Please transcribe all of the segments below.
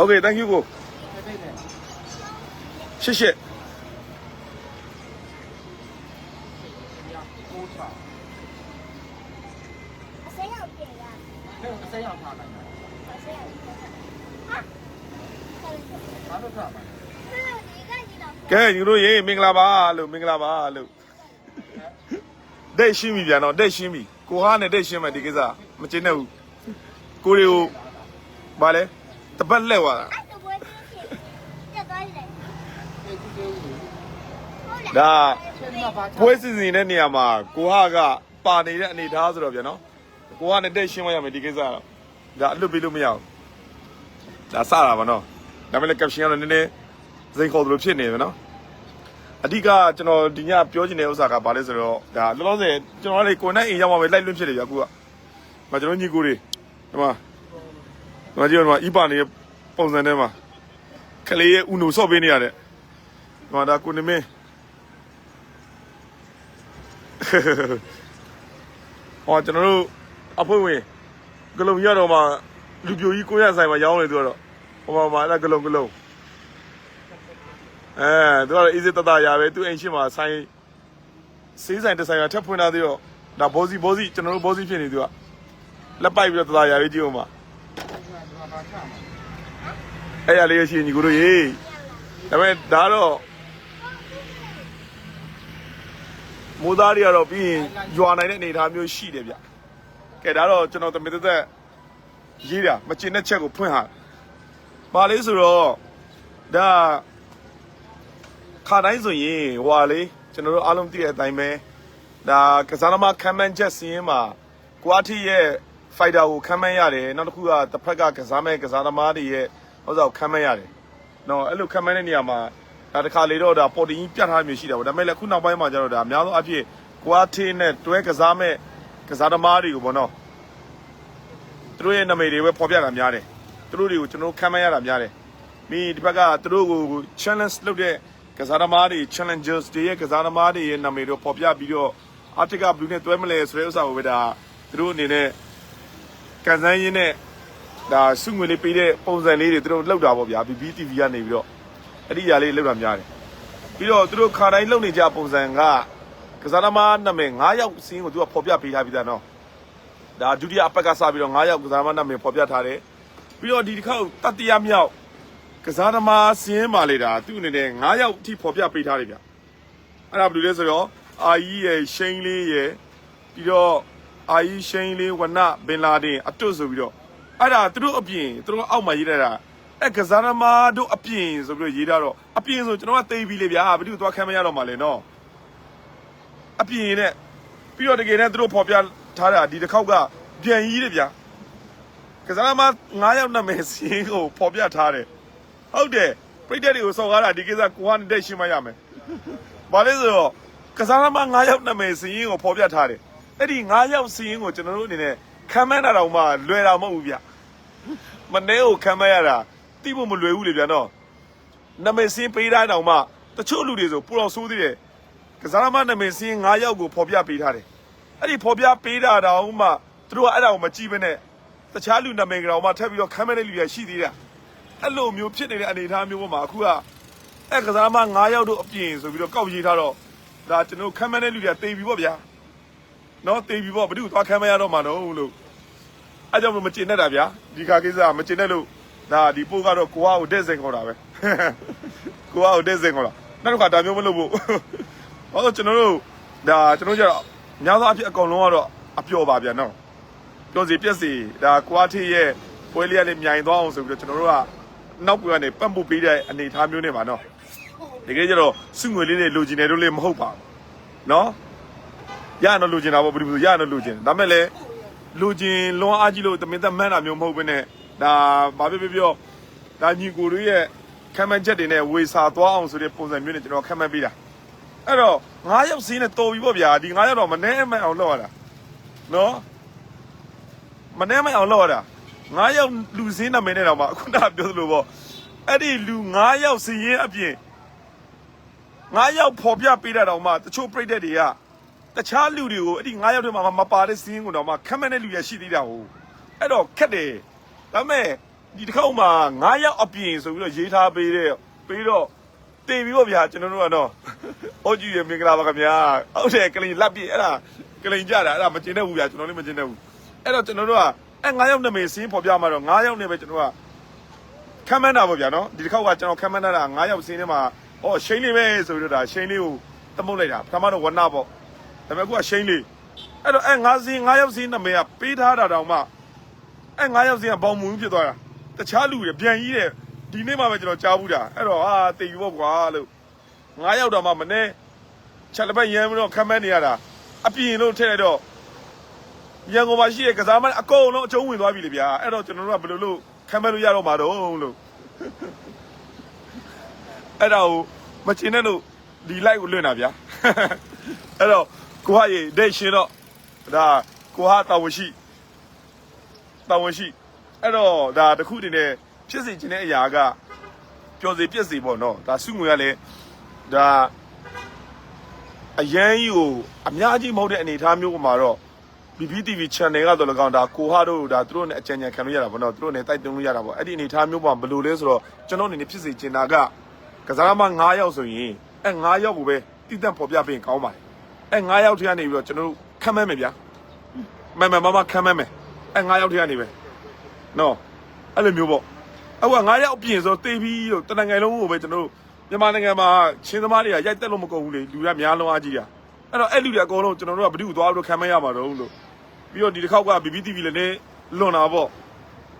Okay thank you ကိုရှစ်ရှစ်အစိမ်းရောက်ပြင်ရအစိမ်းအောင်ထားလိုက်တာအစိမ်းရောက်ပြင်ဟာဟုတ်တယ်ဘာလို့ထားမှာဒီကကြီးတော့ကဲညီတို့ရေမင်္ဂလာပါလို့မင်္ဂလာပါလို့ဒိတ်ရှင်းပြီဗျာနော်ဒိတ်ရှင်းပြီကိုဟာနဲ့ဒိတ်ရှင်းမယ်ဒီကိစ္စမကျင်းနဲ့ဘူးကိုတွေကိုဗာလဲ တပတ်လက်သွားတာအဲ့တော့ဘယ်လိုဖြစ်တက်သွားတယ်အေးဒီလိုဟုတ်လားဒါချက်မှာဘာချပွဲစီစဉ်တဲ့နေရာမှာကိုဟာကပါနေတဲ့အနေထားဆိုတော့ဗျာနော်ကိုဟာနဲ့ဒိတ်ရှင်းမရမယ်ဒီကိစ္စကတော့ဒါအလွတ်ပေးလို့မရဘူးဒါစတာပါနော်ဒါပေမဲ့ကပ်ရှင်ကတော့နည်းနည်းစိန်ခေါ်သလိုဖြစ်နေတယ်နော်အဓိကကျွန်တော်ဒီညပြောချင်တဲ့ဥစ္စာကဘာလဲဆိုတော့ဒါလောလောဆယ်ကျွန်တော်လေးကိုနဲ့အိမ်ရောက်မှပဲလိုက်လွင့်ဖြစ်တယ်ဗျအခုကမကျွန်တော်ညီကိုတွေဒီမှာ ဒီမှာကြည့်တော့ဒီမှာအီပါနေတဲ့ပုံစံထဲမှာကလေးရဲ့ဥနုဆော့ပေးနေရတဲ့ဒီမှာဒါကိုနေမင်းဟောကျွန်တော်တို့အဖွဲ့ဝင်ဂလုံရတော့မှလူပြိုကြီးကိုရဆိုင်မှာရောင်းနေသူကတော့ဟိုမှာမှာအဲ့ဒါဂလုံဂလုံအဲသူကတော့ easy တတရပဲသူအိမ်ရှိမှာဆိုင်စေးဆိုင်တစ်ဆိုင်ကထပ်ဖွင့်လာသေးတော့ဒါဘောစီဘောစီကျွန်တော်တို့ဘောစီဖြစ်နေသူကလက်ပိုက်ပြီးတော့တတရပဲကြည့်အောင်ပါဘာချမှာ အဲ့ရလေးရရှိရင်ညီကိုတို့ရေဒါပေမဲ့ဒါတော့မိုးသားတွေကတော့ပြီးရင်ရွာနိုင်တဲ့အနေအထားမျိုးရှိတယ်ဗျကဲဒါတော့ကျွန်တော်တမင်သက်သက်ရေးတာမကျင်တဲ့ချက်ကိုဖွင့်ဟာပါလေးဆိုတော့ဒါခါတိုင်းဆိုရင်ဟွာလေးကျွန်တော်တို့အားလုံးသိတဲ့အတိုင်းပဲဒါကစားသမားခံမှန်းချက်စီးရင်မှာကွာတီရဲ့ fighter ကိုခံမှန်းရတယ်နောက်တစ်ခုကတစ်ဖက်ကကစားမဲ့ကစားသမားတွေရဲ့ဟောစားကိုခံမှန်းရတယ်နော်အဲ့လိုခံမှန်းတဲ့နေရာမှာဒါတစ်ခါလေတော့ဒါပေါ်တင်ကြီးပြတ်ထားမျိုးရှိတာပေါ့ဒါပေမဲ့လည်းခုနောက်ပိုင်းမှာကျတော့ဒါအများသောအားဖြင့်ကွာတီနဲ့တွဲကစားမဲ့ကစားသမားတွေကိုပေါ့နော်သူတို့ရဲ့နာမည်တွေပဲဖော်ပြတာများတယ်သူတို့တွေကိုကျွန်တော်တို့ခံမှန်းရတာများတယ်ပြီးဒီဘက်ကသူတို့ကို challenge လုပ်တဲ့ကစားသမားတွေ challengers တွေရဲ့ကစားသမားတွေရဲ့နာမည်တွေဖော်ပြပြီးတော့ Arctica Blue နဲ့တွဲမလဲဆိုတဲ့ဥစ္စာကိုပဲဒါသူတို့အနေနဲ့ ကန်ဆန်းရင်းနဲ့ဒါစုငွေလေးပေးတဲ့ပုံစံလေးတွေသူတို့လောက်တာပေါ့ဗျာ BBTV ကနေပြီးတော့အဲ့ဒီຢာလေးလောက်တာများတယ်ပြီးတော့သူတို့ခါတိုင်းလုံနေကြပုံစံကကစားသမားနာမည်9ယောက်စီးကိုသူကဖော်ပြပေးထားပြီးသားနော်ဒါဒုတိယအပတ်ကစပြီးတော့9ယောက်ကစားသမားနာမည်ဖော်ပြထားတယ်ပြီးတော့ဒီတစ်ခေါက်တတိယမြောက်ကစားသမားစီးရင်ပါလေဒါသူ့အနေနဲ့9ယောက်အထိဖော်ပြပေးထားတယ်ဗျအဲ့ဒါဘယ်လိုလဲဆိုတော့အာကြီးရဲ့ရှိန်လေးရဲ့ပြီးတော့ အာယီရှိန်လေးဝနဘင်လာဒင်အတွတ်ဆိုပြီးတော့အဲ့ဒါသူတို့အပြင်သူတို့အောက်မှာရေးထားတာအဲ့ကစားသမားတို့အပြင်ဆိုပြီးတော့ရေးထားတော့အပြင်ဆိုကျွန်တော်ကသိပြီးလေဗျာဘယ်သူသွားခံမရတော့မှလဲနော်အပြင်နဲ့ပြီးတော့တကယ်နဲ့သူတို့ဖော်ပြထားတာဒီတစ်ခေါက်ကပြန်ကြီးတယ်ဗျာကစားသမား9ယောက်နာမည်စီးကိုဖော်ပြထားတယ်ဟုတ်တယ်ပြိတ္တတွေကိုစော်ကားတာဒီကိစ္စကိုကနေတက်ရှင်းမရမယ်ဘာလဲဆိုတော့ကစားသမား9ယောက်နာမည်စီးကိုဖော်ပြထားတယ် အဲ့ဒီ9ယောက်စီးရင်ကိုကျွန်တော်တို့အနေနဲ့ခံမန်းတာတော့မှလွယ်တာမဟုတ်ဘူးဗျမနေကိုခံမန်းရတာတိဖို့မလွယ်ဘူးလေဗျနော်နာမည်စင်းပေးတိုင်းတော့မှတချို့လူတွေဆိုပူတော်ဆိုးသေးတယ်ကစားသမားနာမည်စင်း9ယောက်ကိုဖော်ပြပေးထားတယ်အဲ့ဒီဖော်ပြပေးတာတော့မှသူတို့ကအဲ့ဒါကိုမကြည့်ဘဲနဲ့တခြားလူနာမည်ကောင်မှထပ်ပြီးတော့ခံမန်းတဲ့လူတွေရှိသေးတယ်အဲ့လိုမျိုးဖြစ်နေတဲ့အနေအထားမျိုးပေါ်မှာအခုကအဲ့ကစားသမား9ယောက်တို့အပြင်ဆိုပြီးတော့ကောက်ရေးထားတော့ဒါကျွန်တော်ခံမန်းတဲ့လူတွေကတေးပြီပေါ့ဗျာ နော်တေးပြီပေါ့ဘယ်သူသွားခံမရတော့မှာတော့လို့အဲကြောင့်မကျင်တတ်တာဗျာဒီခါကိစ္စမကျင်တတ်လို့ဒါဒီပို့ကတော့ကိုဟာကိုတဲ့စင်ခေါ်တာပဲကိုဟာကိုတဲ့စင်ခေါ်တာနောက်တစ်ခါဒါမျိုးမလုပ်ဘူးဟောကျွန်တော်တို့ဒါကျွန်တော်တို့ကျတော့များသောအားဖြင့်အကောင်လုံးကတော့အပျော်ပါဗျာနော်ပြောစီပြက်စီဒါကွာထေးရဲ့ပွဲလေးကလည်းမြိုင်သွားအောင်ဆိုပြီးတော့ကျွန်တော်တို့ကနောက်ပြန်ကနေပတ်မှုပေးတဲ့အနေအထားမျိုးနဲ့ပါနော်ဒီကိစ္စကျတော့စုငွေလေးတွေလိုချင်တယ်လို့လည်းမဟုတ်ပါဘူးနော် ရရတော့လူကျင်တာပေါ့ဘယ်လိုရရတော့လူကျင်ဒါမဲ့လည်းလူကျင်လွန်အားကြီးလို့တမင်သက်မှန်းတာမျိုးမဟုတ်ဘဲနဲ့ဒါဘာဖြစ်ဖြစ်ပြောဒါညီကိုတို့ရဲ့ခံမှန်းချက်တွေနဲ့ဝေစာသွားအောင်ဆိုတဲ့ပုံစံမျိုးနဲ့ကျွန်တော်ခံမှန်းပေးတာအဲ့တော့9ရောက်စင်းနဲ့တော်ပြီပေါ့ဗျာဒီ9ရောက်တော့မနှဲမအောင်လောက်ရတာနော်မနှဲမအောင်လောက်ရတာ9ရောက်လူစင်းနာမည်နဲ့တော့မှအခုနကပြောသလိုပေါ့အဲ့ဒီလူ9ရောက်စင်းရင်အပြင်9ရောက်ဖော်ပြပေးတာတော့မှတချို့ပြိတ္တတွေက တခြားလူတွေကိုအဲ့ဒီ9ယောက်ထဲမှာမပါတဲ့စီးရင်ကိုတော့မှခက်မဲ့တဲ့လူရရှိသေးတာဟုတ်အဲ့တော့ခက်တယ်ဒါပေမဲ့ဒီတစ်ခေါက်မှာ9ရောက်အပြင်ဆိုပြီးတော့ရေးထားပေးတဲ့ပြီးတော့တင်ပြီးတော့ဗျာကျွန်တော်တို့ကတော့အိုဂျီရမင်္ဂလာပါခင်ဗျာဟုတ်တယ်ကလိန်လက်ပြအဲ့ဒါကလိန်ကြတာအဲ့ဒါမကျင်တတ်ဘူးဗျာကျွန်တော်လည်းမကျင်တတ်ဘူးအဲ့တော့ကျွန်တော်တို့ကအဲ့9ရောက်နာမည်စင်းပေါ်ပြမှာတော့9ရောက်နေပဲကျွန်တော်ကခံမန်းတာပေါ့ဗျာနော်ဒီတစ်ခေါက်ကကျွန်တော်ခံမန်းတာ9ရောက်စင်းထဲမှာဩရှိန်လေးပဲဆိုပြီးတော့ဒါရှိန်လေးကိုသမုတ်လိုက်တာပထမတော့ဝနပေါ့ ဒါပေမဲ့အခုကရှိန်လေးအဲ့တော့အဲ့9စင်း9ရောက်စင်းနာမည်ကပေးထားတာတောင်မှအဲ9ယောက်စီကဘောင်မူဖြစ်သွားတာတခြားလူတွေပြန်ကြီးတဲ့ဒီနေ့မှပဲကျွန်တော်ကြားဘူးတာအဲ့တော့ဟာတေယူပေါ့ကွာလို့9ယောက်တော့မှမနေ့ချက်လက်ပတ်ရမ်းပြီးတော့ခမ်းမန်းနေရတာအပြင်လို့ထည့်လိုက်တော့ရန်ကုန်မှာရှိတဲ့ကစားမအကုန်လုံးအကျုံးဝင်သွားပြီလေဗျာအဲ့တော့ကျွန်တော်တို့ကဘယ်လိုလုပ်ခမ်းမန်းလို့ရတော့မှာတော့လို့အဲ့တော့မချင်တဲ့လို့ဒီ live ကိုလွှင့်တာဗျာအဲ့တော့ ကိုဟာရေဒိတ်ရှင်တော့ဒါကိုဟာတာဝန်ရှိတာဝန်ရှိအဲ့တော့ဒါတစ်ခုတည်းနဲ့ဖြစ်စီခြင်းတဲ့အရာကပျော်စီပြည့်စီပေါ့နော်ဒါစုငွေကလည်းဒါအရန်ကြီးကိုအများကြီးမဟုတ်တဲ့အနေအထားမျိုးပေါ်မှာတော့ BBTV channel ကတော့၎င်းဒါကိုဟာတို့ဒါသူတို့နဲ့အကြံဉာဏ်ခံလို့ရတာပေါ့နော်သူတို့နဲ့တိုက်တွန်းလို့ရတာပေါ့အဲ့ဒီအနေအထားမျိုးပေါ်မှာဘယ်လိုလဲဆိုတော့ကျွန်တော်အနေနဲ့ဖြစ်စီခြင်းတာကကစားမ9ယောက်ဆိုရင်အဲ့9ယောက်ကိုပဲတည်တံ့ပေါ်ပြပေးရင်ကောင်းပါတယ် အဲ့9ယောက်ထဲကနေပြီးတော့ကျွန်တော်တို့ခံမဲမယ်ဗျာမမမမခံမဲမယ်အဲ့9ယောက်ထဲကနေပဲနော်အဲ့လိုမျိုးပေါ့အခုက9ရောက်အပြင်ဆိုတေးပြီးတော့တနင်္ဂနွေလုံးကိုပဲကျွန်တော်တို့မြန်မာနိုင်ငံမှာချင်းသမားတွေကရိုက်တက်လို့မကုန်ဘူးလေလူတွေကများလုံးအားကြီးတာအဲ့တော့အဲ့လူတွေအကုန်လုံးကျွန်တော်တို့ကဘယ်သူ့ကိုသွားလို့ခံမရမှာတော့လို့ပြီးတော့ဒီတစ်ခေါက်က BBTV လည်းနေလွန်တာပေါ့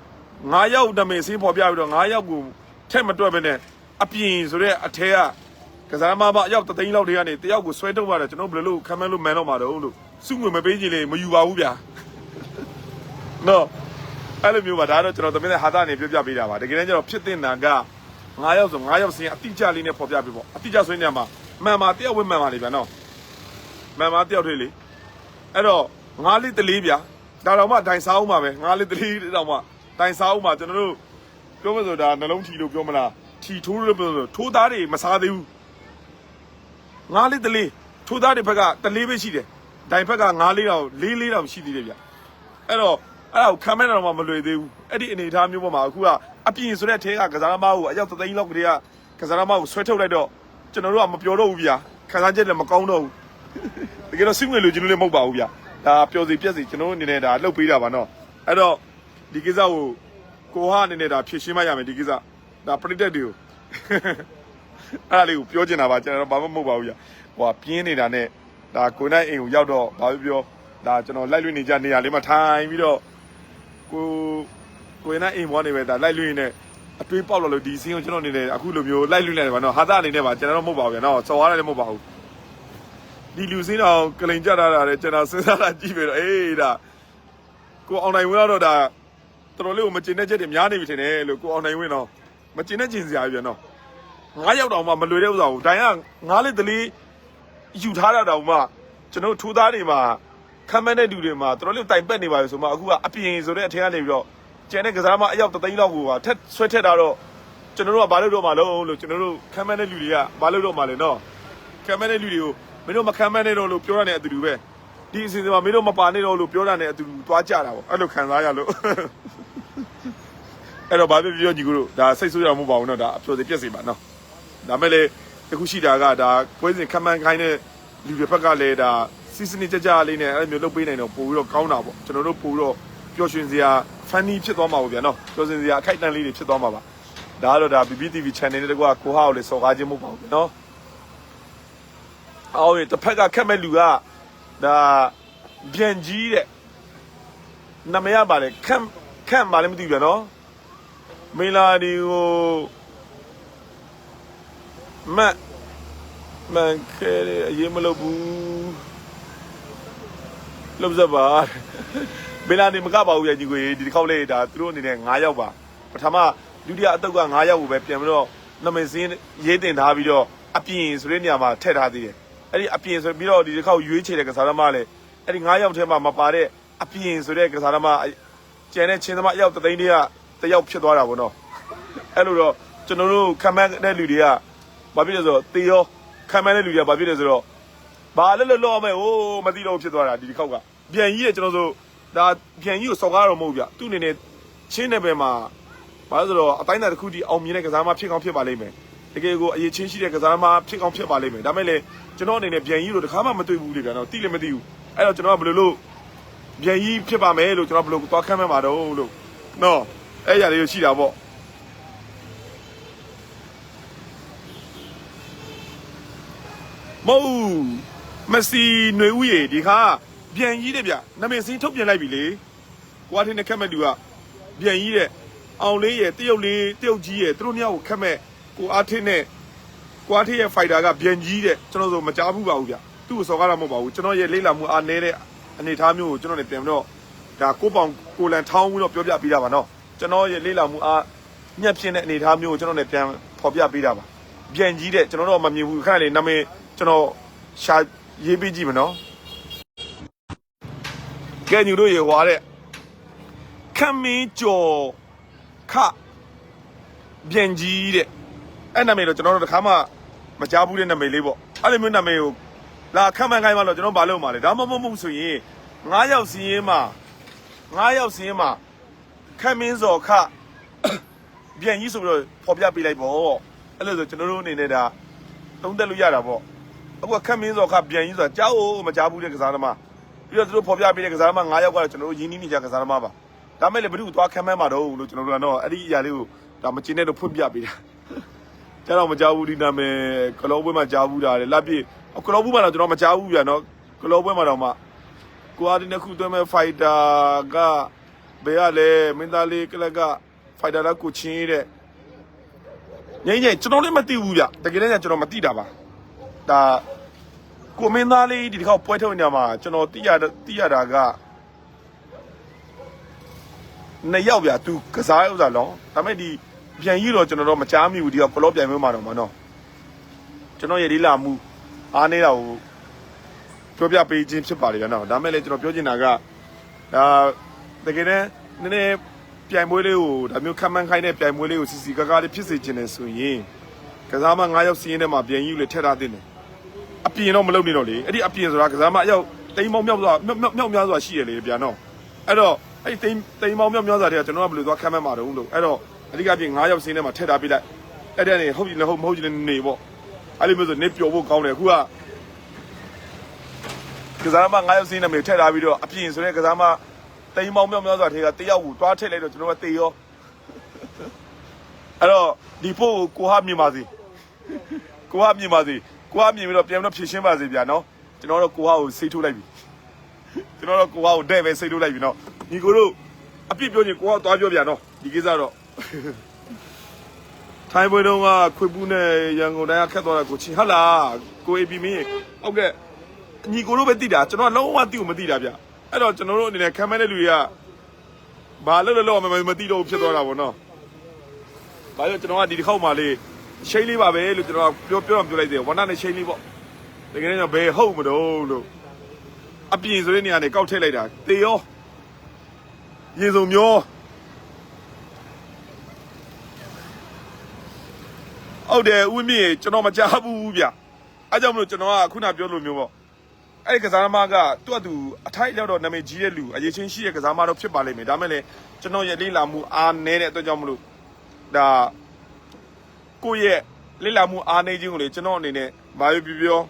9ရောက်တမေစင်းပေါ်ပြပြီးတော့9ရောက်ကိုထက်မတွက်ပဲနဲ့အပြင်ဆိုတဲ့အထဲက ကစားမမအယောက်တသိန်းလောက်တွေကနေတယောက်ကိုဆွဲထုတ်ရတယ်ကျွန်တော်ဘယ်လိုလုပ်ခံမလို့မန်တော့မှာတော့လို့စုငွေမပေးကြည့်လေမယူပါဘူးဗျာနော်အဲ့လိုမျိုးပါဒါကတော့ကျွန်တော်သမီးနဲ့ဟာတာနေပြောပြပေးတာပါတကယ်တမ်းကျတော့ဖြစ်တဲ့နာက9ယောက်ဆို9ယောက်စင်းအတိအကျလေးနဲ့ပေါ်ပြပေးပေါ့အတိအကျဆိုရင်ညမှာမှန်ပါတယောက်ဝင်းမှန်ပါလေဗျာနော်မှန်ပါတယောက်သေးလေအဲ့တော့9လေးတလေးဗျာဒါတော့မှတိုင်စားအောင်ပါပဲ9လေးတလေးတော့မှတိုင်စားအောင်ပါကျွန်တော်တို့ပြောမလို့ဒါနှလုံးထီလို့ပြောမလားထီထိုးလို့ပြောလို့ထိုးသားတွေမစားသေးဘူး 9လေးတလေးထိုးသားတွေဘက်ကတလေးပဲရှိတယ်ဒိုင်ဘက်က9လေးတော့4လေးတော့ရှိသေးတယ်ဗျာအဲ့တော့အဲ့ဒါကိုခံမဲ့တော့မှမလွယ်သေးဘူးအဲ့ဒီအနေအထားမျိုးပေါ်မှာအခုကအပြင်ဆိုတဲ့ထဲကကစားသမားကိုအယောက်သသိန်းလောက်ကလေးကကစားသမားကိုဆွဲထုတ်လိုက်တော့ကျွန်တော်တို့ကမပြောတော့ဘူးဗျာခံစားချက်လည်းမကောင်းတော့ဘူးတကယ်တော့စိတ်ဝင်လို့ကျွန်တော်လည်းမဟုတ်ပါဘူးဗျာဒါပျော်စီပြက်စီကျွန်တော်တို့အနေနဲ့ဒါလှုပ်ပေးတာပါနော်အဲ့တော့ဒီကိစ္စကိုကိုဟာအနေနဲ့ဒါဖြည့်ရှင်းမရမယ်ဒီကိစ္စဒါပရိသတ်တွေကို အဲ့ဒါလေးကိုပြောချင်တာပါကျွန်တော်ဘာမှမဟုတ်ပါဘူးဗျာဟိုကပြင်းနေတာနဲ့ဒါကိုနိုင်အိမ်ကိုရောက်တော့ဘာပြောပြောဒါကျွန်တော်လိုက်လွှင့်နေကြနေရာလေးမှာထိုင်ပြီးတော့ကိုကိုနိုင်အိမ်ဘောနေပဲဒါလိုက်လွှင့်နေအတွေးပေါက်လာလို့ဒီစင်းကိုကျွန်တော်အနေနဲ့အခုလိုမျိုးလိုက်လွှင့်နေတယ်ဗျာနော်ဟာတာအနေနဲ့ပါကျွန်တော်တော့မဟုတ်ပါဘူးဗျာနော်စော်ရတယ်လည်းမဟုတ်ပါဘူးဒီလူစင်းတော်ကလိန်ကြတာတယ်ကျွန်တော်စဉ်းစားတာကြည့်ပြီးတော့အေးဒါကိုအောင်နိုင်ဝင်းတော့ဒါတော်တော်လေးကိုမကျင်တဲ့ချက်တွေများနေပြီထင်တယ်လို့ကိုအောင်နိုင်ဝင်းတော့မကျင်တဲ့ကျင်စရာကြီးဗျာနော် ငါးယောက်တောင်မှမလွယ်တဲ့ဥစ္စာကိုတိုင်ကငါးလေးတလေးယူထားတာတောင်မှကျွန်တော်ထိုးသားတွေမှာခံမတဲ့လူတွေမှာတော်တော်လေးတိုင်ပက်နေပါပြီဆိုမှအခုကအပြင်ဆိုတဲ့အထက်ကနေပြီးတော့ကျန်တဲ့ကစားမအယောက်တသိန်းလောက်ကိုကထက်ဆွဲထက်တာတော့ကျွန်တော်တို့ကဘာလို့တော့မှလုံးလို့ကျွန်တော်တို့ခံမတဲ့လူတွေကဘာလို့တော့မှလဲနော်ခံမတဲ့လူတွေကိုမင်းတို့မခံမနဲ့တော့လို့ပြောရတဲ့အတူတူပဲဒီအစီအစဉ်မှာမင်းတို့မပါနဲ့တော့လို့ပြောရတဲ့အတူတူသွားကြတာပေါ့အဲ့လိုခံစားရလို့အဲ့တော့ဘာဖြစ်ဖြစ်ညီကိုတို့ဒါစိတ်ဆိုးရမှာမဟုတ်ပါဘူးနော်ဒါအပျော်စီပြက်စီပါနော် ဒါမဲ့လေတခုရှိတာကဒါပွဲစဉ်ခမ်းမန်းခိုင်းတဲ့လူတွေဘက်ကလည်းဒါစီစနစ်ကြကြလေးနဲ့အဲ့လိုမျိုးလုပ်ပေးနိုင်တော့ပို့ပြီးတော့ကောင်းတာပေါ့ကျွန်တော်တို့ပို့ပြီးတော့ပျော်ရွှင်စရာ funny ဖြစ်သွားမှာပေါ့ဗျာနော်ပျော်ရွှင်စရာအခိုက်အတန့်လေးတွေဖြစ်သွားမှာပါဒါကတော့ဒါ BBTV channel နဲ့တကွာကိုဟာကိုလေစော်ကားခြင်းမဟုတ်ပါဘူးနော်အော်ရတစ်ဖက်ကခက်မဲ့လူကဒါပြန်ကြီးတဲ့နာမည်ရပါလေခန့်ခန့်ပါလည်းမသိဘူးဗျာနော်မေလာဒီကို မတ်မန်ခဲတယ်အရေးမလုပ်ဘူးလုပ်စပ်ပါဘယ်လာနေမကပါဘူးရဲ့ညီကိုရေဒီတစ်ခေါက်လေးဒါသူတို့အနေနဲ့9ယောက်ပါပထမဒုတိယအတုပ်က9ယောက်ကိုပဲပြန်ပြီးတော့နမစင်းရေးတင်ထားပြီးတော့အပြင်ဆိုတဲ့နေရာမှာထည့်ထားသေးတယ်အဲ့ဒီအပြင်ဆိုပြီးတော့ဒီတစ်ခေါက်ရွေးချယ်တဲ့ကစားသမားလည်းအဲ့ဒီ9ယောက်ထဲမှာမပါတဲ့အပြင်ဆိုတဲ့ကစားသမားကျန်တဲ့ချင်းသမားအယောက်တသိန်းတည်းကတယောက်ဖြစ်သွားတာပေါ့နော်အဲ့လိုတော့ကျွန်တော်တို့ခံမှန်းတဲ့လူတွေက ဘာဖြစ်လဲဆိုတော့တေရောခံမန်းတဲ့လူတွေကဘာဖြစ်လဲဆိုတော့ဘာလဲလဲလောမယ်ဟိုးမသိတော့ဖြစ်သွားတာဒီတစ်ခေါက်ကပြန်ကြီးရကျွန်တော်ဆိုဒါပြန်ကြီးကိုစော်ကားတော့မဟုတ်ဗျသူ့အနေနဲ့ချင်းနယ်ပယ်မှာဘာလို့လဲဆိုတော့အတိုင်းအတာတစ်ခုဒီအောင်မြင်တဲ့ကစားမဖြစ်ကောင်းဖြစ်ပါလိမ့်မယ်တကယ်ကိုအရေးချင်းရှိတဲ့ကစားမဖြစ်ကောင်းဖြစ်ပါလိမ့်မယ်ဒါမဲ့လေကျွန်တော်အနေနဲ့ပြန်ကြီးလို့တစ်ခါမှမတွေ့ဘူးလေဗျာနော်တိလည်းမသိဘူးအဲ့တော့ကျွန်တော်ကဘယ်လိုလို့ပြန်ကြီးဖြစ်ပါမယ်လို့ကျွန်တော်ဘယ်လိုသွားခန့်မှန်းပါတော့လို့နော်အဲ့ရလေးရှိတာပေါ့ မဟုတ်မက်ဆီຫນွေဦးရေဒီခါပြန်ကြီးတယ်ဗျနာမည်စင်းထုတ်ပြန်လိုက်ပြီလေကွာထင်းနဲ့ခက်မဲ့သူကပြန်ကြီးတဲ့အောင်လေးရဲ့တရုတ်လေးတရုတ်ကြီးရဲ့သူတို့နှစ်ယောက်ကိုခက်မဲ့ကိုအားထင်းနဲ့ကွာထင်းရဲ့ဖိုက်တာကပြန်ကြီးတဲ့ကျွန်တော်ဆိုမကြားဘူးပါဘူးဗျသူ့ကိုစော်ကားတာမဟုတ်ပါဘူးကျွန်တော်ရဲ့လေးလာမှုအားနေတဲ့အနေအထားမျိုးကိုကျွန်တော်လည်းပြန်ပြီးတော့ဒါကိုပောင်ကိုလန်ထောင်းပြီးတော့ပြောပြပေးတာပါနော်ကျွန်တော်ရဲ့လေးလာမှုအားညက်ပြင်းတဲ့အနေအထားမျိုးကိုကျွန်တော်လည်းပြန်ဖော်ပြပေးတာပါပြန်ကြီးတဲ့ကျွန်တော်တော့မမြင်ဘူးခဏလေးနာမည် ကျွန်တော်ရှာရေးပေးကြည့်မနော်ကဲညူတို့ရေဟွာတဲ့ခမင်းကျော်ခပြန်ကြီးတဲ့အဲ့နာမည်တော့ကျွန်တော်တို့တစ်ခါမှမကြားဘူးတဲ့နာမည်လေးပေါ့အဲ့လိုမျိုးနာမည်ကိုလာခန့်မှန်းခိုင်းမှတော့ကျွန်တော်ဘာလုပ်မှာလဲဒါမှမဟုတ်ဘူးဆိုရင်9ယောက်စီးရင်မှာ9ယောက်စီးရင်မှာခမင်းစော်ခပြန်ကြီးဆိုပြီးတော့ဖော်ပြပေးလိုက်ပေါ့အဲ့လိုဆိုကျွန်တော်တို့အနေနဲ့ဒါသုံးသက်လို့ရတာပေါ့ အခုကခမင်းစော်ခပြန်ကြီးဆိုတာကြားဖို့မကြားဘူးတဲ့ကစားသမားပြီးတော့သူတို့ဖော်ပြပေးတဲ့ကစားသမား9ယောက်ကတော့ကျွန်တော်တို့ရင်းနှီးနေကြကစားသမားပါဒါမဲ့လည်းဘယ်သူ့ကိုသွားခမ်းမန်းမှာတော့လို့ကျွန်တော်တို့ကတော့အဲ့ဒီအရာလေးကိုဒါမကျင်းတဲ့တော့ဖွင့်ပြပေးတာကျတော့မကြောက်ဘူးဒီနာမည်ကလောပွဲမှာကြားဘူးတာလေလက်ပြကလောပွဲမှာတော့ကျွန်တော်မကြားဘူးဗျာနော်ကလောပွဲမှာတော့မှကိုအားဒီနှစ်ခုသွင်းမဲ့ဖိုက်တာကဘယ်ရလဲမင်းသားလေးကလကဖိုက်တာကကိုချင်းတဲ့ငိမ့်ငိမ့်ကျွန်တော်လည်းမသိဘူးဗျတကယ်တည်းကကျွန်တော်မသိတာပါ ဒါကိုမင်းသားလေးဒီတစ်ခေါက်ပွဲထုတ်နေမှာကျွန်တော်သိရသိရတာကနှစ်ယောက်ဗျာသူကစားဥစားလောဒါပေမဲ့ဒီပြန်ကြီးတော့ကျွန်တော်တော့မကြားမိဘူးဒီကဘလော့ပြန်မွေးမှာတော့မနော်ကျွန်တော်ရဲ့ဒီလာမှုအားနေတာကိုပြောပြပေးခြင်းဖြစ်ပါလေနော်ဒါမဲ့လည်းကျွန်တော်ပြောချင်တာကဒါတကယ်တမ်းနည်းနည်းပြိုင်ပွဲလေးကိုဒါမျိုးခံမှန်းခိုင်းတဲ့ပြိုင်ပွဲလေးကိုစီစီကားကားလေးဖြစ်စေချင်တယ်ဆိုရင်ကစားမ9ယောက်စီးရင်ထဲမှာပြန်ကြီးလေးထည့်ထားတင်တယ် အပြင်တော့မလုပ်နေတော့လေအဲ့ဒီအပြင်ဆိုတာကစားမအယောက်တိမ်မောင်းမြောက်စွာမြောက်မြောက်များစွာရှိရလေပြန်တော့အဲ့တော့အဲ့ဒီတိမ်တိမ်မောင်းမြောက်များစွာတွေကကျွန်တော်ကဘယ်လိုသွားခံမှန်းမှာတော့လို့အဲ့တော့အဓိကပြင်9ရောက်စင်းထဲမှာထည့်ထားပြလိုက်အဲ့တဲ့နေဟုတ်ပြီလည်းဟုတ်မဟုတ်ကြီးလည်းနေပေါ့အဲ့လိုမျိုးဆိုနေပျော်ဖို့ကောင်းတယ်အခုကကစားမ9ရောက်စင်းထဲမှာထည့်ထားပြီးတော့အပြင်ဆိုတဲ့ကစားမတိမ်မောင်းမြောက်များစွာထဲကတယောက်ကိုတွားထည့်လိုက်တော့ကျွန်တော်ကတေရောအဲ့တော့ဒီဖို့ကိုဟာမြင်ပါစေကိုဟာမြင်ပါစေ ကိုဟာမြင်ပြီးတော့ပြန်တော့ဖြည့်ရှင်းပါစေဗျာနော်ကျွန်တော်တော့ကိုဟာကိုစိတ်ထုတ်လိုက်ပြီကျွန်တော်တော့ကိုဟာကိုတဲ့ပဲစိတ်ထုတ်လိုက်ပြီနော်ညီကိုတို့အပြစ်ပြောရင်ကိုဟာသွားပြောပြန်နော်ဒီကိစ္စတော့ထိုင်းပွဲတုန်းကခွေပူးနဲ့ရန်ကုန်တိုင်းကခက်သွားတာကိုချင်းဟတ်လားကိုအေပီမင်းဟုတ်ကဲ့ညီကိုတို့ပဲတိတာကျွန်တော်ကလုံးဝတိကိုမတိတာဗျအဲ့တော့ကျွန်တော်တို့အနေနဲ့ခံမဲတဲ့လူတွေကဘာလို့လဲလို့မမတိတော့ဖြစ်သွားတာဗောနော်ဘာလို့ကျွန်တော်ကဒီတစ်ခေါက်မှလေး ရှိန်လေးပါပဲလို့ကျွန်တော်ပြောပြောပြောလိုက်တယ်ဝန္ဒနဲ့ရှိန်လေးပေါ့တကယ်တော့ဘယ်ဟုတ်မတော့လို့အပြင်ဆိုတဲ့နေရာနေကောက်ထည့်လိုက်တာတေရောရေစုံမျောဟုတ်တယ်ဦးမြင့်ကျွန်တော်မကြားဘူးဗျအဲကြောင့်မလို့ကျွန်တော်ကခုနပြောလို့မျိုးပေါ့အဲ့ဒီကစားသမားကသူ့အတူအထိုက်လောက်တော့နာမည်ကြီးတဲ့လူအရေးချင်းရှိတဲ့ကစားသမားတော့ဖြစ်ပါလိမ့်မယ်ဒါမဲ့လည်းကျွန်တော်ရဲ့လေးလာမှုအားနည်းတဲ့အတွက်ကြောင့်မလို့ဒါ ကိုယ့်ရဲ့လေးလာမှုအားနည်းခြင်းကိုလေကျွန်တော်အနေနဲ့ဘာပြောပြောပြော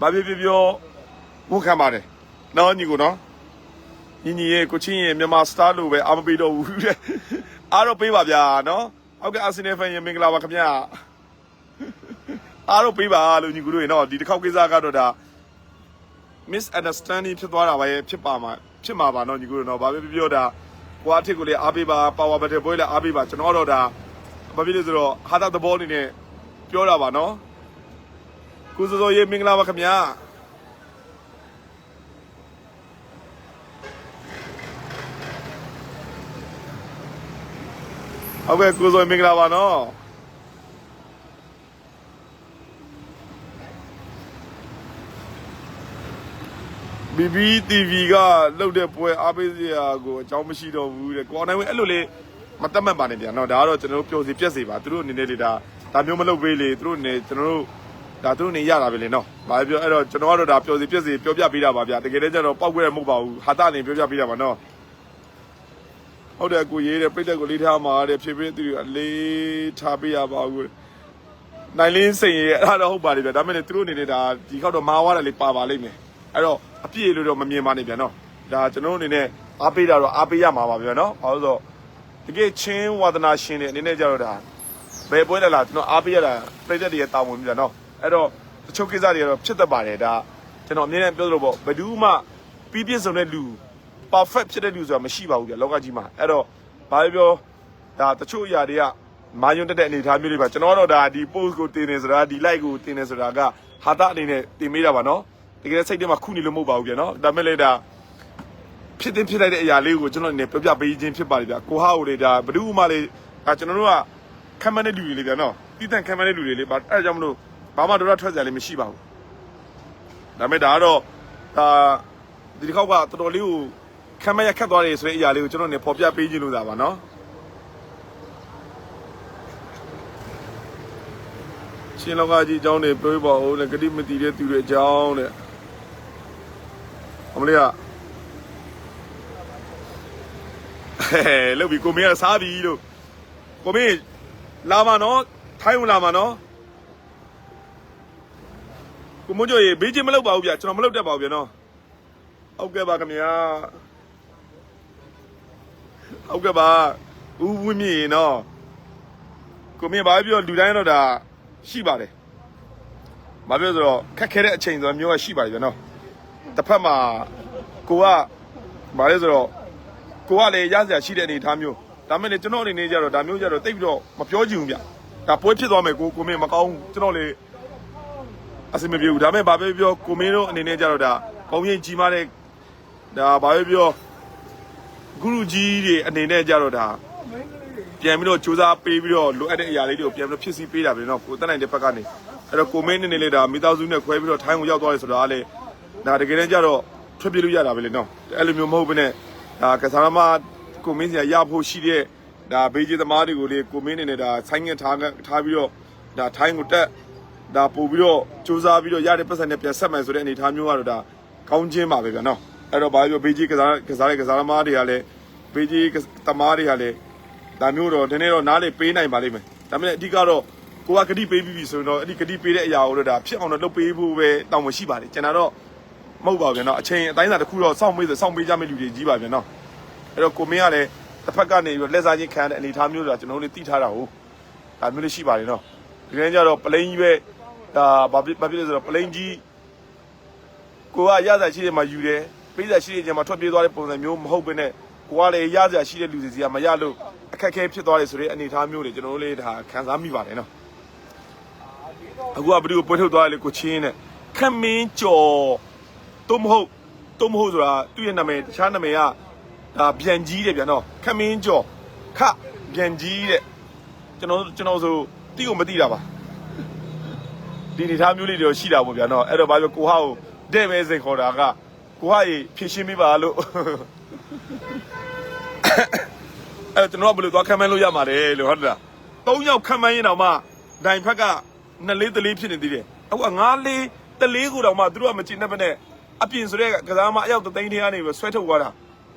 ဘာပြောပြောပြောဝန်ခံပါတယ်နော်ညီကိုနော်ညီညီရဲ့ကိုချင်းရဲ့မြန်မာစတားလို့ပဲအားမပေးတော့ဘူးတဲ့အားတော့ပေးပါဗျာနော်ဟုတ်ကဲ့အာဆင်နယ်ဖန်ရင်မင်္ဂလာပါခင်ဗျာအားတော့ပေးပါလို့ညီကူတို့ရေနော်ဒီတစ်ခေါက်ကိစ္စကတော့ဒါ misunderstanding ဖြစ်သွားတာပဲဖြစ်ပါမှာဖြစ်မှာပါနော်ညီကူတို့နော်ဘာပဲပြောပြောဒါကိုအထစ်ကိုလည်းအားပေးပါ power battle ပွဲလည်းအားပေးပါကျွန်တော်တော့ဒါ ဘာဖြစ်လဲဆိုတော့ဟာတာသဘောအနေနဲ့ပြောတာပါနော်ကိုစောစောရေမင်္ဂလာပါခင်ဗျာဟုတ်ကဲ့ကိုစောမင်္ဂလာပါနော်ဘီဘီ TV ကလှုပ်တဲ့ပွဲအားပေးစရာကိုအကြောင်းမရှိတော့ဘူးတဲ့ကိုအောင်နိုင်ဝင်အဲ့လိုလေ မတတ်မှတ်ပါနဲ့ဗျာနော်ဒါကတော့ကျွန်တော်တို့ပျော်စီပြက်စီပါသူတို့အနေနဲ့လေဒါဒါမျိုးမလုပ်ပေးလေသူတို့အနေနဲ့ကျွန်တော်တို့ဒါသူတို့အနေနဲ့ရတာပဲလေနော်ဘာပြောအဲ့တော့ကျွန်တော်ကတော့ဒါပျော်စီပြက်စီပြောပြပေးတာပါဗျာတကယ်တည်းကျတော့ပောက်ကွဲရမဟုတ်ပါဘူးဟာတာအနေပြောပြပေးတာပါနော်ဟုတ်တယ်ကိုရေးတယ်ပြိတက်ကိုလေးထားမှာတဲ့ဖြည်းဖြည်းသူအလေးထားပေးရပါဘူးနိုင်လင်းစိန်ရဲ့အဲ့ဒါတော့ဟုတ်ပါတယ်ဗျဒါပေမဲ့သူတို့အနေနဲ့ဒါဒီခေါက်တော့မာဝါတယ်လေးပါပါလိမ့်မယ်အဲ့တော့အပြည့်လို့တော့မမြင်ပါနဲ့ဗျာနော်ဒါကျွန်တော်တို့အနေနဲ့အားပေးတာတော့အားပေးရမှာပါဗျာနော်ဘာလို့လဲဆိုတော့ တကယ်ချင်းဝါသနာရှင်တဲ့အနေနဲ့ကြတော့ဒါဘယ်ပွဲလဲလားကျွန်တော်အားပေးရတာပြိတက်တွေရဲ့တာဝန်ဗျာနော်အဲ့တော့တချို့ကိစ္စတွေကတော့ဖြစ်တတ်ပါတယ်ဒါကျွန်တော်အမြဲတမ်းပြောသလိုပေါ့ဘယ်သူမှပြီးပြည့်စုံတဲ့လူ perfect ဖြစ်တဲ့လူဆိုတာမရှိပါဘူးဗျာလောကကြီးမှာအဲ့တော့ဘာပဲပြောဒါတချို့အရာတွေကမာယွန်းတက်တဲ့အနေအထားမျိုးတွေပါကျွန်တော်ကတော့ဒါဒီ post ကိုတင်နေဆိုတာဒီ like ကိုတင်နေဆိုတာကဟာတာအနေနဲ့တင်မိတာပါနော်တကယ်စိတ်ထဲမှာခုနေလို့မဟုတ်ပါဘူးဗျာနော်ဒါမဲ့လေဒါ ဖြစ်တင်ဖြစ်လိုက်တဲ့အရာလေးကိုကျွန်တော်အနေနဲ့ပြပြပေးခြင်းဖြစ်ပါလိမ့်ဗျာကိုဟာကိုလေဒါဘယ်သူမှလေဒါကျွန်တော်တို့ကခံမတဲ့လူတွေလေဗျာနော်တီးတန့်ခံမတဲ့လူတွေလေဘာအဲ့ဒါကြောင့်မလို့ဘာမှတော့ထွက်စရာလေးမရှိပါဘူးဒါမဲ့ဒါကတော့ဒါဒီတစ်ခေါက်ကတော်တော်လေးကိုခံမရခတ်သွားတယ်ဆိုတဲ့အရာလေးကိုကျွန်တော်နေပေါ်ပြပေးခြင်းလို့သာပါနော်ရှင်လောကကြီးအကြောင်းတွေပြောပါဦးလေဂတိမတီတဲ့သူတွေအကြောင်းတဲ့အမလေးကဟဲ့ လောက်ပြီကိုမင်းကစားပြီလို့ကိုမင်းလာမနော်ထိုင်းဝင်လာမနော်ကိုမွန်ကျော်ရေဘေးချင်းမလုပ်ပါဘူးဗျကျွန်တော်မလုပ်တတ်ပါဘူးဗျနော်ဟုတ်ကဲ့ပါခင်ဗျာဟုတ်ကဲ့ပါဦးဝင်းမြင့်ရေနော်ကိုမြင့်ပါပြောလူတိုင်းတော့ဒါရှိပါတယ်မပြောဆိုတော့ခက်ခဲတဲ့အချိန်ဆိုတော့မျိုးကရှိပါတယ်ဗျာနော်တစ်ဖက်မှာကိုကဘာလဲဆိုတော့ ကိုကလည်းရစရာရှိတဲ့အနေအထားမျိုးဒါမဲ့လေကျွန်တော်အနေနဲ့ကြတော့ဒါမျိုးကြတော့တိတ်ပြီးတော့မပြောချင်ဘူးဗျဒါပွဲဖြစ်သွားမယ်ကိုကိုမင်းမကောင်းဘူးကျွန်တော်လေအဆင်မပြေဘူးဒါမဲ့ဘာပဲပြောကိုမင်းတို့အနေနဲ့ကြတော့ဒါပုံရိပ်ကြီးမားတဲ့ဒါဘာပဲပြော ဂုရုကြီးတွေအနေနဲ့ကြတော့ဒါပြန်ပြီးတော့စူးစမ်းပေးပြီးတော့လိုအပ်တဲ့အရာလေးတွေကိုပြန်ပြီးတော့ဖြစ်စီပေးတာပဲเนาะကိုတက်နိုင်တဲ့ဘက်ကနေအဲ့တော့ကိုမင်းနေနေလေးဒါမိသားစုနဲ့ခွဲပြီးတော့ထိုင်းကိုရောက်သွားတယ်ဆိုတာကလေဒါတကယ်တမ်းကျတော့ထွက်ပြေးလို့ရတာပဲလေเนาะအဲ့လိုမျိုးမဟုတ်ဘဲနဲ့ ဒါကစားမကိုမင်းစီရဖို့ရှိတဲ့ဒါဘေးကြီးသမားတွေကိုလေကိုမင်းနေနဲ့ဒါဆိုင်းငံ့ထားထားပြီးတော့ဒါထိုင်းကိုတက်ဒါပို့ပြီးတော့စူးစမ်းပြီးတော့ရတဲ့ပတ်စံနဲ့ပြန်ဆက်မယ်ဆိုတဲ့အနေအထားမျိုးကတော့ဒါကောင်းချင်းပါပဲဗျာနော်အဲ့တော့ဘာလို့ဘေးကြီးကစားကစားတဲ့ကစားသမားတွေကလည်းဘေးကြီးသမားတွေကလည်းဒါမျိုးတော့ဒီနေ့တော့နားလေပေးနိုင်ပါလိမ့်မယ်ဒါပေမဲ့အဓိကတော့ကိုကဂတိပေးပြီးပြီဆိုရင်တော့အဲ့ဒီဂတိပေးတဲ့အရာကိုတော့ဒါဖြစ်အောင်တော့လုပ်ပေးဖို့ပဲတောင်းပန်ရှိပါတယ်ကျွန်တော်တော့ မဟုတ်ပါဘူးဗျာနော်အချိန်အတိုင်းစာတစ်ခုတော့စောင့်မေးစောင့်ပေးကြမယ့်လူတွေကြီးပါဗျာနော်အဲ့တော့ကိုမင်းကလည်းတစ်ဖက်ကနေပြီးတော့လက်စားချင်းခံတဲ့အနေအထားမျိုးဆိုတာကျွန်တော်တို့သိထားတာဟုတ်ဒါမျိုးလေးရှိပါလေနော်ဒီနေ့ကျတော့ပလိန်ကြီးပဲဒါဘာဖြစ်ဘာဖြစ်လဲဆိုတော့ပလိန်ကြီးကိုကရစားရှိတဲ့မှာယူတယ်ပေးစားရှိတဲ့ချိန်မှာထွက်ပြေးသွားတဲ့ပုံစံမျိုးမဟုတ်ဘဲနဲ့ကိုကလည်းရစရာရှိတဲ့လူတွေစီကမရလို့အခက်အခဲဖြစ်သွားတယ်ဆိုတဲ့အနေအထားမျိုးတွေကျွန်တော်တို့လေးဒါခံစားမိပါတယ်နော်အခုကဘယ်သူကိုပွဲထုတ်သွားတယ်လေကိုချင်းနဲ့ခမင်းကျော် တုံးမဟုတ်တုံးမဟုတ်ဆိုတာသူ့ရဲ့နာမည်တခြားနာမည်ကဒါပြန်ကြီးတယ်ဗျာနော်ခမင်းကျော်ခပြန်ကြီးတဲ့ကျွန်တော်ကျွန်တော်ဆိုတိကိုမတိတာပါဒီအနေအထားမျိုးလေးတွေတော့ရှိတာပေါ့ဗျာနော်အဲ့တော့ဘာပြောကိုဟာကိုတဲ့ပဲစိန်ခေါ်တာကကိုဟာရေဖြည့်ရှင်းပေးပါလို့အဲ့တော့ကျွန်တော်ကဘယ်လိုသွားခံမန်းလို့ရမှာလဲလို့ဟုတ်လား၃ယောက်ခံမန်းရင်တော့မှဒိုင်ဖက်ကနှစ်လေးတလေးဖြစ်နေသေးတယ်အခုကငါးလေးတလေးကိုတော့မှသူတို့ကမကျင်တဲ့ဘက်နဲ့ အပြင်ဆိုတဲ့ကစားမအယောက်တသိန်းထဲကနေပဲဆွဲထုတ်သွားတာ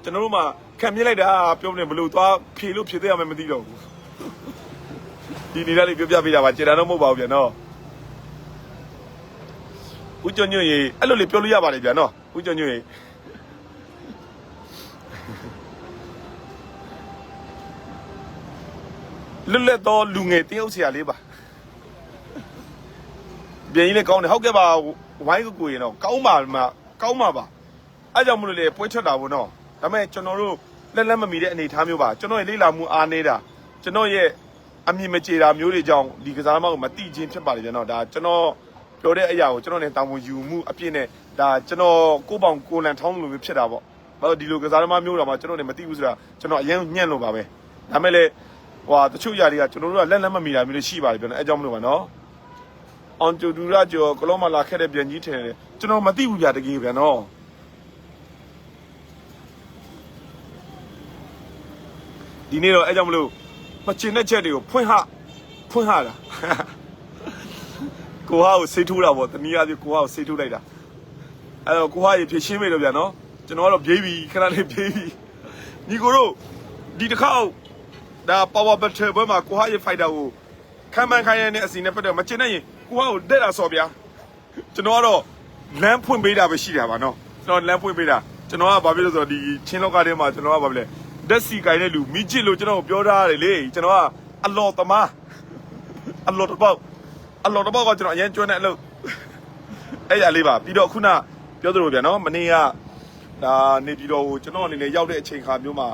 ကျွန်တော်တို့မှခံမြင်လိုက်တာပြောမနေဘယ်လိုသွားဖြေလို့ဖြေသေးရမယ်မသိတော့ဘူးဒီနေရာလေးပြောပြပေးတာပါကျေတာတော့မဟုတ်ပါဘူးဗျာနော်ဦးကျော်ညွန့်ရေအဲ့လိုလေးပြောလို့ရပါတယ်ဗျာနော်ဦးကျော်ညွန့်ရေလွတ်လပ်သောလူငယ်တယောက်ဆရာလေးပါပြန်ကြီးလည်းကောင်းတယ်ဟုတ်ကဲ့ပါဝိုင်းကူကူရင်တော့ကောင်းပါမှာ ကောင်းပါပါအဲကြောင့်မလို့လေပွဲထွက်တာပေါ့နော်ဒါပေမဲ့ကျွန်တော်တို့လက်လက်မမီတဲ့အနေအထားမျိုးပါကျွန်တော်ရဲ့လေ့လာမှုအားနေတာကျွန်တော်ရဲ့အမြင်မကြေတာမျိုးတွေကြောင့်ဒီကစားသမားကိုမတိချင်းဖြစ်ပါလေကျွန်တော်ဒါကျွန်တော်ပြောတဲ့အရာကိုကျွန်တော်နဲ့တာဝန်ယူမှုအပြည့်နဲ့ဒါကျွန်တော်ကိုယ့်ပေါင်ကိုယ်လန်ထောင်းလို့ဖြစ်တာပေါ့ဘာလို့ဒီလိုကစားသမားမျိုးတော့မှကျွန်တော်နဲ့မတိဘူးဆိုတာကျွန်တော်အရင်ညံ့လို့ပါပဲဒါပေမဲ့လေဟိုဟာတချို့ຢာတွေကကျွန်တော်တို့ကလက်လက်မမီတာမျိုးတွေရှိပါတယ်ပြောနေအဲကြောင့်မလို့ပါနော် အောင်ကျူဒူရကျော်ကလောမလာခဲ့တဲ့ပြန်ကြီးထင်တယ်ကျွန်တော်မသိဘူးဗျာတကယ်ဗျာနော်ဒီနေ့တော့အဲကြောင့်မလို့မချင်တဲ့ချက်တွေကိုဖွင့်ဟဖွင့်ဟတာကိုဟာကိုဆေးထိုးတာပေါ့တနည်းအားဖြင့်ကိုဟာကိုဆေးထိုးလိုက်တာအဲတော့ကိုဟာရေဖြည့်ရှင်းမိလို့ဗျာနော်ကျွန်တော်ကတော့ပြေးပြီခဏလေးပြေးပြီညီကိုတို့ဒီတစ်ခေါက်ဒါ power battle ဘက်မှာကိုဟာရဲ့ fighter ကိုခံမှန်းခိုင်းရတဲ့အစီနဲ့ပတ်သက်မကျင်နိုင်ရင် ကိုဟာကိုတက်တာဆော်ဗျာကျွန်တော်ကတော့လမ်းဖွင့်ပေးတာပဲရှိတာပါနော်ကျွန်တော်လမ်းဖွင့်ပေးတာကျွန်တော်ကဘာဖြစ်လို့ဆိုတော့ဒီချင်းလောကထဲမှာကျွန်တော်ကဘာဖြစ်လဲဓာတ်စီကိုင်းတဲ့လူမိချစ်လို့ကျွန်တော်ကိုပြောထားရတယ်လေကျွန်တော်ကအလော်သမားအလော်တစ်ပေါက်အလော်တစ်ပေါက်ကကျွန်တော်အရင်ကျွမ်းတဲ့အလုပ်အဲ့ရလေးပါပြီးတော့ခုနပြောသလိုဗျာနော်မနေ့ကဒါနေပြည်တော်ကိုကျွန်တော်အနေနဲ့ရောက်တဲ့အချိန်ခါမျိုးမှာ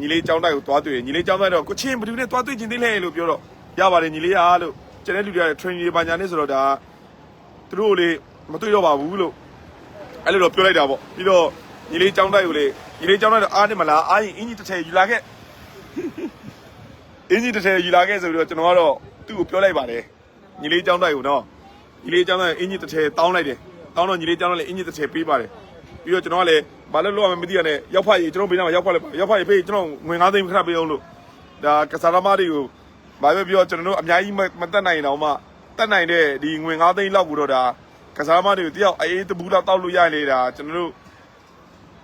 ညီလေးចောင်းတိုက်ကိုသွားတွေ့ညီလေးចောင်းတိုက်တော့ကိုချင်းဘယ်သူနဲ့သွားတွေ့ချင်းသေးလဲလို့ပြောတော့ရပါတယ်ညီလေးအားလို့ ကျန်တဲ့လူတွေက training တွေပါညာနေဆိုတော့ဒါသူတို့လေမတွေ့တော့ပါဘူးလို့အဲ့လိုတော့ပြောလိုက်တာပေါ့ပြီးတော့ညီလေးចောင်းတိုက်ကိုလေညီလေးចောင်းတိုက်တော့အားနေမလားအားရင်အင်ကြီးတစ်ထည်ယူလာခဲ့အင်ကြီးတစ်ထည်ယူလာခဲ့ဆိုပြီးတော့ကျွန်တော်ကတော့သူ့ကိုပြောလိုက်ပါတယ်ညီလေးចောင်းတိုက်ကိုနော်ညီလေးចောင်းတိုက်အင်ကြီးတစ်ထည်တောင်းလိုက်တယ်တောင်းတော့ညီလေးចောင်းတိုက်လည်းအင်ကြီးတစ်ထည်ပေးပါတယ်ပြီးတော့ကျွန်တော်ကလည်းဘာလို့လောက်ရမမသိရနဲ့ရောက်ဖတ်ရေးကျွန်တော်ဘေးနားမှာရောက်ဖတ်လိုက်ပါရောက်ဖတ်ရေးပေးကျွန်တော်ငွေ9သိန်းခဏပေးအောင်လို့ ဒါကစားသမားတွေကို ဘာပဲပြောကျွန်တော်တို့အများကြီးမမတက်နိုင်တော့မှတက်နိုင်တဲ့ဒီငွေ9သိန်းလောက်ကိုတော့ဒါကစားသမားတွေကိုတယောက်အေးတပူးလောက်တောက်လို့ရရင်လေဒါကျွန်တော်တို့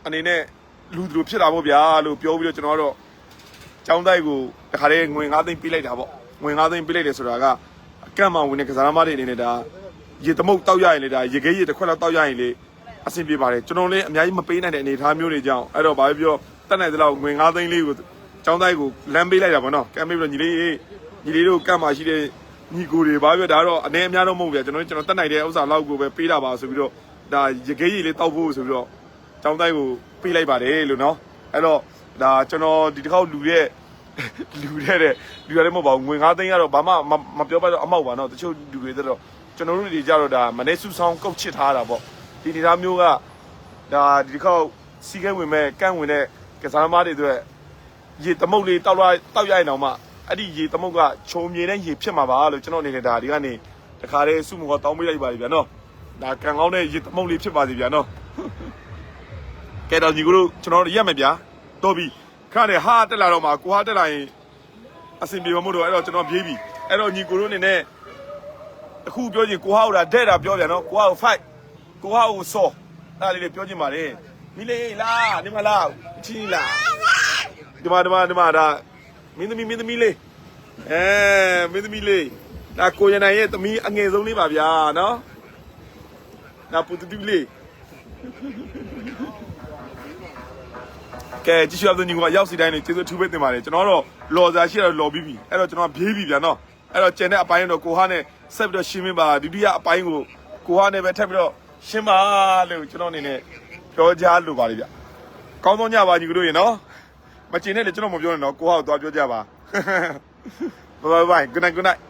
အနေနဲ့လူသူတို့ဖြစ်တာပေါ့ဗျာလို့ပြောပြီးတော့ကျွန်တော်ကတော့ចောင်းတိုက်ကိုတခါတည်းငွေ9သိန်းပေးလိုက်တာပေါ့ငွေ9သိန်းပေးလိုက်တယ်ဆိုတာကအကန့်မှဝင်တဲ့ကစားသမားတွေအနေနဲ့ဒါရေသမုတ်တောက်ရရင်လေဒါရေခဲရေတစ်ခွက်လောက်တောက်ရရင်လေအဆင်ပြေပါတယ်ကျွန်တော်လည်းအများကြီးမပေးနိုင်တဲ့အနေအထားမျိုးတွေကြောင့်အဲ့တော့ဘာပဲပြောတက်နိုင်သလောက်ငွေ9သိန်းလေးကိုចောင်းတိုက်ကိုလမ်းပေးလိုက်တာပေါ့နော်ကမ်းပေးပြီးတော့ညီလေး ညီလေးတို့ကမ်းမှာရှိတဲ့ညီကိုတွေဘာပြောဒါတော့အနေအများတော့မဟုတ်ဗျာကျွန်တော်ကျွန်တော်တက်နိုင်တဲ့ဥစ္စာလောက်ကိုပဲပေးတာပါဆိုပြီးတော့ဒါရကေးကြီးလေးတောက်ဖို့ဆိုပြီးတော့ចောင်းတိုက်ကိုပေးလိုက်ပါတယ်လို့နော်အဲ့တော့ဒါကျွန်တော်ဒီတစ်ခေါက်လူရဲ့လူတဲ့တဲ့လူရလည်းမဟုတ်ပါဘူးငွေ9သိန်းကတော့ဘာမှမပြောပါတော့အမောက်ပါနော်တချို့လူတွေတော့ကျွန်တော်တို့တွေကြတော့ဒါမနေ့စုဆောင်ကုတ်ချစ်ထားတာပေါ့ဒီနေသားမျိုးကဒါဒီတစ်ခေါက်စီးခဲဝင်မဲ့ကန့်ဝင်တဲ့ကစားသမားတွေအတွက်ရေသမုတ်လေးတောက်လိုက်တောက်ရရင်တော့မှ အဲ့ဒီရေသမုတ်ကချုံမြေတဲ့ရေဖြစ်မှာပါလို့ကျွန်တော်အနေနဲ့ဒါဒီကနေတခါတည်းစုမကောတောင်းပေးလိုက်ပါပြီဗျာနော်ဒါကံကောင်းတဲ့ရေသမုတ်လေးဖြစ်ပါစီဗျာနော်ကဲတော့ညီကိုတို့ကျွန်တော်တို့ရက်မယ်ဗျာတော်ပြီခါနဲ့ဟာတက်လာတော့မှကိုဟာတက်လာရင်အဆင်ပြေမှာမို့တော့အဲ့တော့ကျွန်တော်ပြေးပြီအဲ့တော့ညီကိုတို့အနေနဲ့အခုပြောချင်ကိုဟာဟိုဒါတဲ့တာပြောပြန်နော်ကိုဟာကို fight ကိုဟာကိုစောအဲ့ဒါလေးတွေပြောချင်ပါတယ်မိလေးလားဒီမလားချင်းလားဒီမှာဒီမှာဒီမှာဒါ မင်းသမီးမင်းသမီးလေးအဲမင်းသမီးလေးဒါကိုရနိုင်ရဲ့သမီးအငယ်ဆုံးလေးပါဗျာနော်ဒါပူတူလေးကဲကြည့်ရှုရတဲ့ညီကရောက်စီတိုင်းနေကျေးဇူးထူးပဲတင်ပါတယ်ကျွန်တော်တော့လော်စားရှိတော့လော်ပြီးပြီအဲ့တော့ကျွန်တော်ပြေးပြီဗျာနော်အဲ့တော့ကျန်တဲ့အပိုင်းတော့ကိုဟာနဲ့ဆက်ပြီးတော့ရှင်းမင်းပါဒုတိယအပိုင်းကိုကိုဟာနဲ့ပဲထပ်ပြီးတော့ရှင်းပါလို့ကျွန်တော်အနေနဲ့ပြောကြားလိုပါလိမ့်ဗျကောင်းသောညပါညီကတို့ရေနော် မကျင်နဲ့လေကျွန်တော်မပြောနဲ့တော့ကိုဟောက်သွားပြောကြပါ bye bye bye good night good night